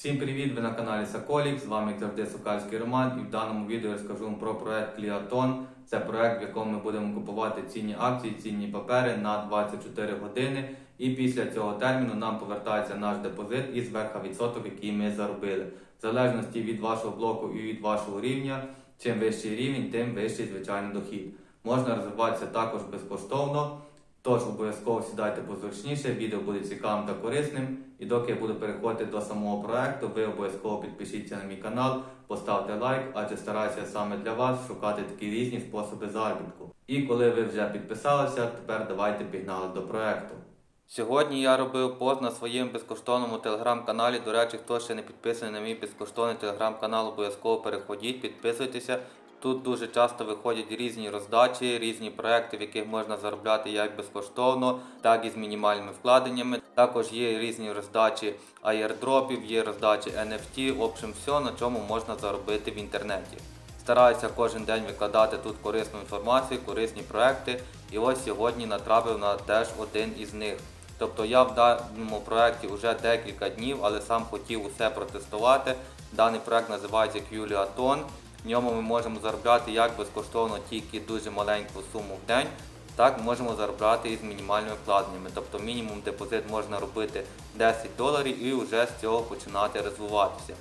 Всім привіт! Ви на каналі Соколік. З вами завжди Сокальський Роман. І в даному відео я розкажу вам про проект Кліатон. Це проект, в якому ми будемо купувати цінні акції, цінні папери на 24 години. І після цього терміну нам повертається наш депозит і зверха відсоток, який ми заробили. В залежності від вашого блоку і від вашого рівня, чим вищий рівень, тим вищий звичайний дохід. Можна розвиватися також безкоштовно. Тож обов'язково сідайте позручніше, відео буде цікавим та корисним. І доки я буду переходити до самого проекту, ви обов'язково підпишіться на мій канал, поставте лайк, адже стараюся саме для вас шукати такі різні способи заробітку. І коли ви вже підписалися, тепер давайте пігнали до проекту. Сьогодні я робив пост на своєму безкоштовному телеграм-каналі. До речі, хто ще не підписаний на мій безкоштовний телеграм-канал, обов'язково переходіть, підписуйтеся. Тут дуже часто виходять різні роздачі, різні проекти, в яких можна заробляти як безкоштовно, так і з мінімальними вкладеннями. Також є різні роздачі аєрдропів, є роздачі NFT, в общем, все, на чому можна заробити в інтернеті. Стараюся кожен день викладати тут корисну інформацію, корисні проекти. І ось сьогодні натрапив на теж один із них. Тобто я в даному проекті вже декілька днів, але сам хотів усе протестувати. Даний проект називається QLiaton. В ньому ми можемо заробляти як безкоштовно тільки дуже маленьку суму в день, так можемо заробляти із мінімальними вкладеннями. Тобто мінімум депозит можна робити 10 доларів і вже з цього починати розвиватися.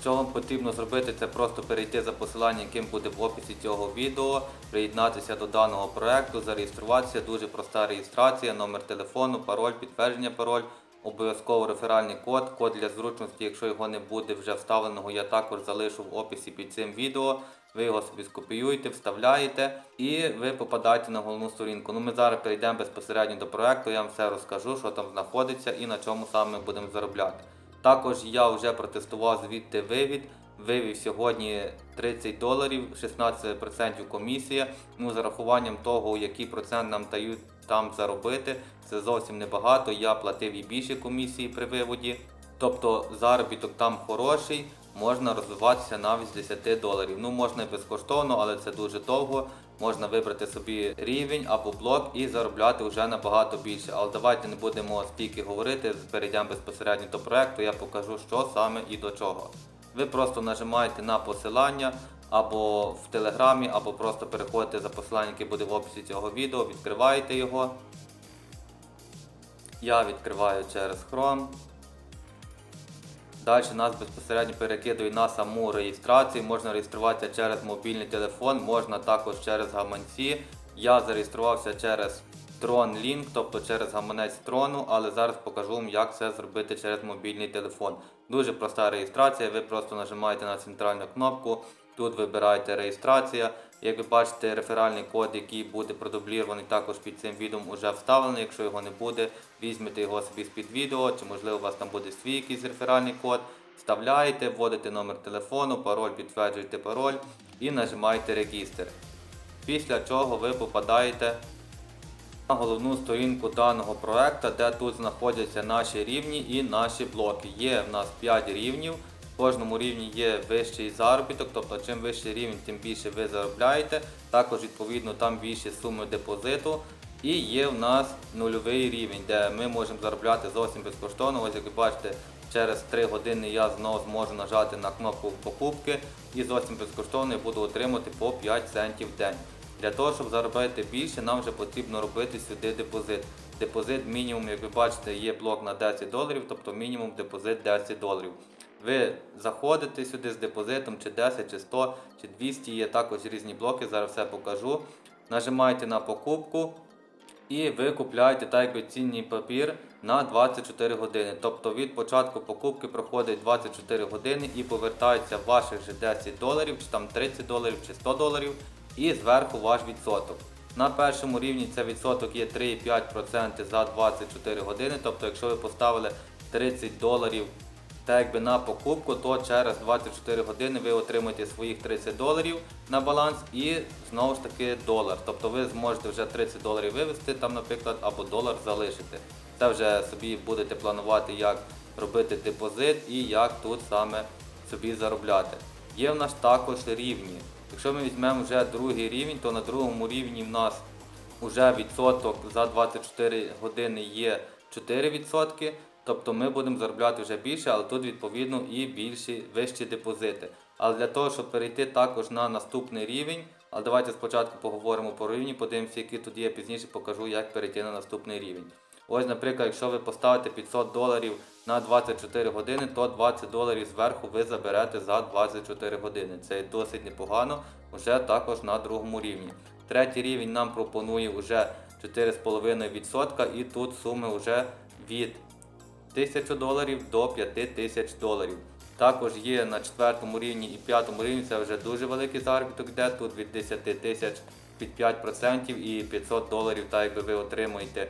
Що вам потрібно зробити, це просто перейти за посиланням, яким буде в описі цього відео, приєднатися до даного проекту, зареєструватися. Дуже проста реєстрація, номер телефону, пароль, підтвердження пароль, обов'язково реферальний код. Код для зручності, якщо його не буде вже вставленого, я також залишу в описі під цим відео. Ви його собі скопіюєте, вставляєте і ви попадаєте на головну сторінку. Ну, Ми зараз перейдемо безпосередньо до проекту, я вам все розкажу, що там знаходиться і на чому саме будемо заробляти. Також я вже протестував звідти вивід. Вивів сьогодні 30 доларів, 16% комісія. Ну, з рахуванням того, який процент нам дають там заробити, це зовсім небагато. Я платив і більше комісії при виводі. Тобто заробіток там хороший, можна розвиватися навіть з 10 доларів. Ну, можна і безкоштовно, але це дуже довго. Можна вибрати собі рівень або блок і заробляти вже набагато більше. Але давайте не будемо стільки говорити, перейдемо безпосередньо до проекту, я покажу, що саме і до чого. Ви просто нажимаєте на посилання або в телеграмі, або просто переходите за посиланням, яке буде в описі цього відео, відкриваєте його. Я відкриваю через Chrome. Далі нас безпосередньо перекидує на саму реєстрацію. Можна реєструватися через мобільний телефон, можна також через гаманці. Я зареєструвався через Tron Link, тобто через гаманець Трону, але зараз покажу вам, як це зробити через мобільний телефон. Дуже проста реєстрація, ви просто нажимаєте на центральну кнопку, тут вибираєте реєстрація. Як ви бачите, реферальний код, який буде продублірований також під цим відео, вже вставлений. Якщо його не буде, візьмете його собі з-під відео, чи можливо у вас там буде свій якийсь реферальний код. Вставляєте, вводите номер телефону, пароль, підтверджуєте пароль і нажимаєте регістр. Після чого ви попадаєте на головну сторінку даного проекту, де тут знаходяться наші рівні і наші блоки. Є в нас 5 рівнів. В кожному рівні є вищий заробіток, тобто чим вищий рівень, тим більше ви заробляєте. Також відповідно там більші суми депозиту. І є в нас нульовий рівень, де ми можемо заробляти зовсім безкоштовно. Ось як ви бачите, через 3 години я знову зможу нажати на кнопку покупки і зовсім безкоштовно я буду отримати по 5 центів в день. Для того, щоб заробити більше, нам вже потрібно робити сюди депозит. Депозит мінімум, як ви бачите, є блок на 10 доларів, тобто мінімум депозит 10 доларів. Ви заходите сюди з депозитом чи 10, чи 100, чи 200, є також різні блоки, зараз все покажу. Нажимаєте на покупку і ви купляєте так цінний папір на 24 години. Тобто від початку покупки проходить 24 години і повертається ваших же 10 доларів, чи там 30 доларів, чи 100 доларів, і зверху ваш відсоток. На першому рівні це відсоток є 3,5% за 24 години. Тобто, якщо ви поставили 30 доларів так якби на покупку, то через 24 години ви отримаєте своїх 30 доларів на баланс і знову ж таки долар. Тобто ви зможете вже 30 доларів вивести там, наприклад, або долар залишити. Це вже собі будете планувати, як робити депозит і як тут саме собі заробляти. Є в нас також рівні. Якщо ми візьмемо вже другий рівень, то на другому рівні в нас вже відсоток за 24 години є 4%. Тобто ми будемо заробляти вже більше, але тут відповідно і більші вищі депозити. Але для того, щоб перейти також на наступний рівень, але давайте спочатку поговоримо по рівні, подивимося, які тут є, пізніше покажу, як перейти на наступний рівень. Ось, наприклад, якщо ви поставите 500 доларів на 24 години, то 20 доларів зверху ви заберете за 24 години. Це досить непогано, вже також на другому рівні. Третій рівень нам пропонує вже 4,5% і тут суми вже від 1000 доларів до 5000 доларів. Також є на четвертому рівні і п'ятому рівні це вже дуже великий заробіток йде. Тут від 10 тисяч під 5% і 500 доларів, так якби ви отримуєте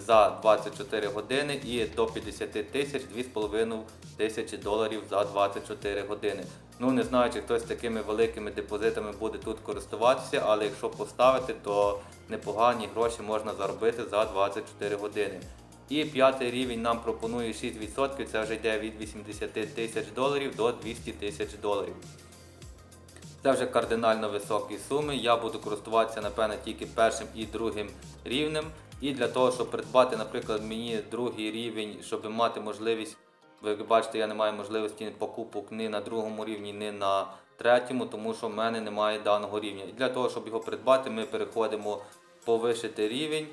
за 24 години і до 50 тисяч 2,5 тисячі доларів за 24 години. Ну не знаю, чи хтось такими великими депозитами буде тут користуватися, але якщо поставити, то непогані гроші можна заробити за 24 години. І п'ятий рівень нам пропонує 6%, це вже йде від 80 тисяч доларів до 200 тисяч доларів. Це вже кардинально високі суми. Я буду користуватися, напевно, тільки першим і другим рівнем. І для того, щоб придбати, наприклад, мені другий рівень, щоб мати можливість, ви бачите, я не маю можливості покупок ні на другому рівні, ні на третьому, тому що в мене немає даного рівня. І для того, щоб його придбати, ми переходимо повишити рівень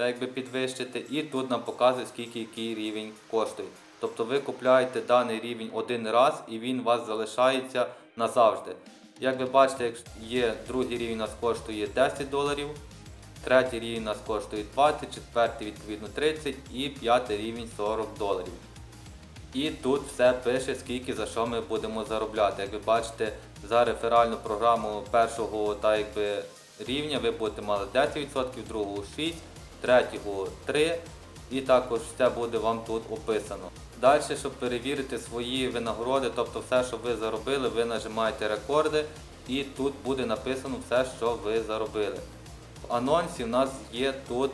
так якби підвищити, і тут нам показує, скільки який рівень коштує. Тобто ви купляєте даний рівень один раз і він у вас залишається назавжди. Як ви бачите, якщо є другий рівень у нас коштує 10 доларів, третій рівень у нас коштує 20, четвертий відповідно 30 і п'ятий рівень 40 доларів. І тут все пише, скільки за що ми будемо заробляти. Як ви бачите, за реферальну програму першого та якби, рівня ви будете мати 10%, другого 6%, третього 3%. І також все буде вам тут описано. Далі, щоб перевірити свої винагороди, тобто все, що ви заробили, ви нажимаєте рекорди і тут буде написано все, що ви заробили. Анонсі в нас є тут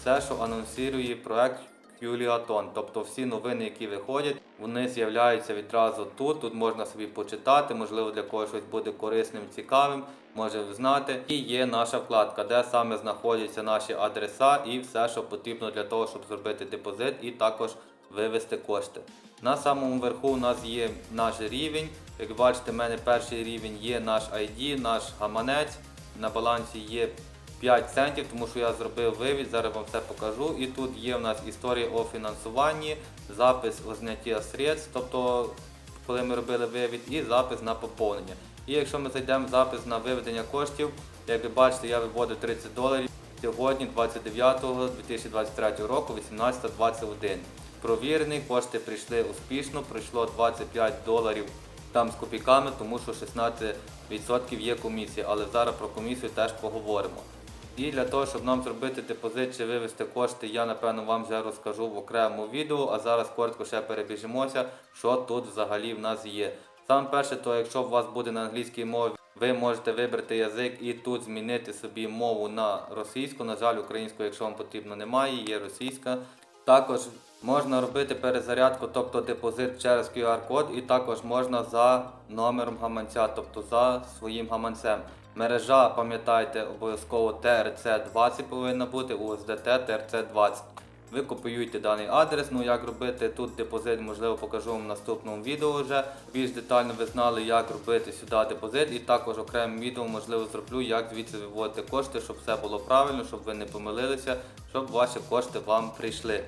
все, що анонсує проект Юліатон. Тобто всі новини, які виходять, вони з'являються відразу тут. Тут можна собі почитати, можливо, для когось щось буде корисним, цікавим, може знати. І є наша вкладка, де саме знаходяться наші адреса і все, що потрібно для того, щоб зробити депозит і також вивести кошти. На самому верху у нас є наш рівень. Як бачите, в мене перший рівень є наш ID, наш гаманець. На балансі є 5 центів, тому що я зробив вивід, зараз вам все покажу. І тут є в нас історія о фінансуванні, запис о зняття средств, тобто коли ми робили вивід, і запис на поповнення. І якщо ми зайдемо в запис на виведення коштів, як ви бачите, я виводив 30 доларів сьогодні, 29.2023 року, 18.21. Провірений, кошти прийшли успішно, прийшло 25 доларів там з копійками, тому що 16% є комісія, але зараз про комісію теж поговоримо. І для того, щоб нам зробити депозит чи вивести кошти, я напевно вам вже розкажу в окремому відео, а зараз коротко ще перебіжимося, що тут взагалі в нас є. Саме перше, то якщо у вас буде на англійській мові, ви можете вибрати язик і тут змінити собі мову на російську. На жаль, українську, якщо вам потрібно, немає, є російська. Також можна робити перезарядку, тобто депозит через QR-код, і також можна за номером гаманця, тобто за своїм гаманцем. Мережа, пам'ятайте, обов'язково TRC20 повинна бути, USDT TRC20. Ви копіюєте даний адрес, ну як робити тут депозит, можливо, покажу вам в наступному відео вже. Більш детально ви знали, як робити сюди депозит, і також окремим відео, можливо, зроблю, як звідси виводити кошти, щоб все було правильно, щоб ви не помилилися, щоб ваші кошти вам прийшли.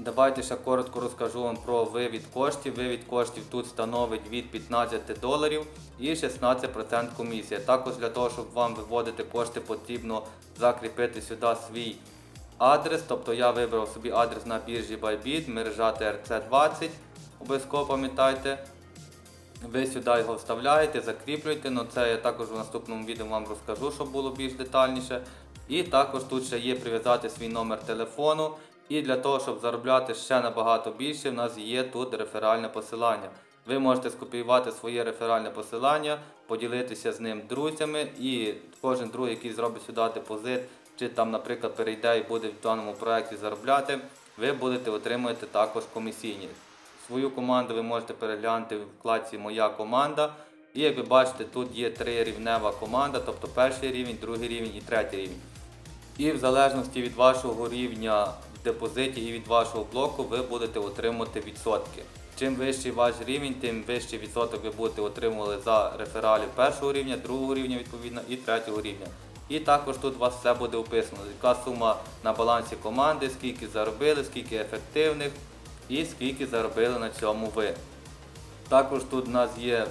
Давайте ще коротко розкажу вам про вивід коштів. Вивід коштів тут становить від 15 доларів і 16% комісія. Також для того, щоб вам виводити кошти, потрібно закріпити сюди свій адрес. Тобто я вибрав собі адрес на біржі Bybit, мережа TRC20. Обов'язково пам'ятайте. Ви сюди його вставляєте, закріплюєте, але це я також в наступному відео вам розкажу, щоб було більш детальніше. І також тут ще є прив'язати свій номер телефону. І для того, щоб заробляти ще набагато більше, в нас є тут реферальне посилання. Ви можете скопіювати своє реферальне посилання, поділитися з ним друзями, і кожен друг, який зробить сюди депозит, чи там, наприклад, перейде і буде в даному проєкті заробляти, ви будете отримувати також комісійні. Свою команду ви можете переглянути в вкладці Моя команда. І як ви бачите, тут є трирівнева команда, тобто перший рівень, другий рівень і третій рівень. І в залежності від вашого рівня депозиті і від вашого блоку ви будете отримувати відсотки. Чим вищий ваш рівень, тим вищий відсоток ви будете отримувати за рефералів першого рівня, другого рівня відповідно і третього рівня. І також тут у вас все буде описано, яка сума на балансі команди, скільки заробили, скільки ефективних і скільки заробили на цьому ви. Також тут у нас є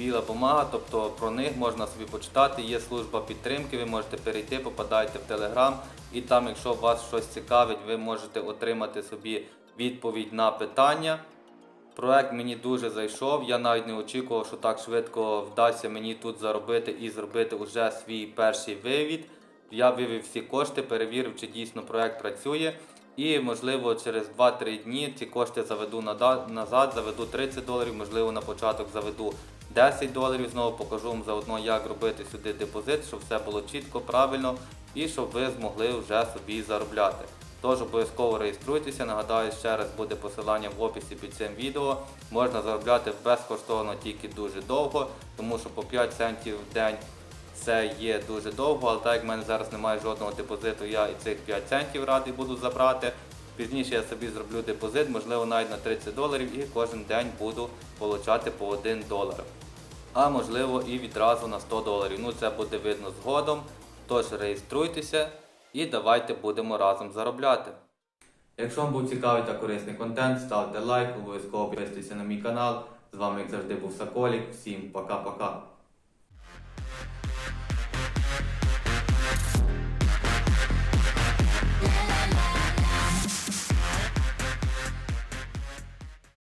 біла бумага, тобто про них можна собі почитати. Є служба підтримки, ви можете перейти, попадаєте в Телеграм, і там, якщо вас щось цікавить, ви можете отримати собі відповідь на питання. Проект мені дуже зайшов. Я навіть не очікував, що так швидко вдасться мені тут заробити і зробити уже свій перший вивід. Я вивів всі кошти, перевірив, чи дійсно проект працює. І можливо через 2-3 дні ці кошти заведу назад, заведу 30 доларів, можливо на початок заведу 10 доларів. Знову покажу вам заодно, як робити сюди депозит, щоб все було чітко, правильно і щоб ви змогли вже собі заробляти. Тож обов'язково реєструйтеся. Нагадаю, ще раз буде посилання в описі під цим відео. Можна заробляти безкоштовно тільки дуже довго, тому що по 5 центів в день це є дуже довго, але так як в мене зараз немає жодного депозиту, я і цих 5 центів радий буду забрати. Пізніше я собі зроблю депозит, можливо, навіть на 30 доларів, і кожен день буду получати по 1 долар. А можливо і відразу на 100 доларів. Ну це буде видно згодом. Тож реєструйтеся і давайте будемо разом заробляти. Якщо вам був цікавий та корисний контент, ставте лайк, обов'язково підписуйтесь на мій канал. З вами, як завжди, був Соколік. Всім пока-пока.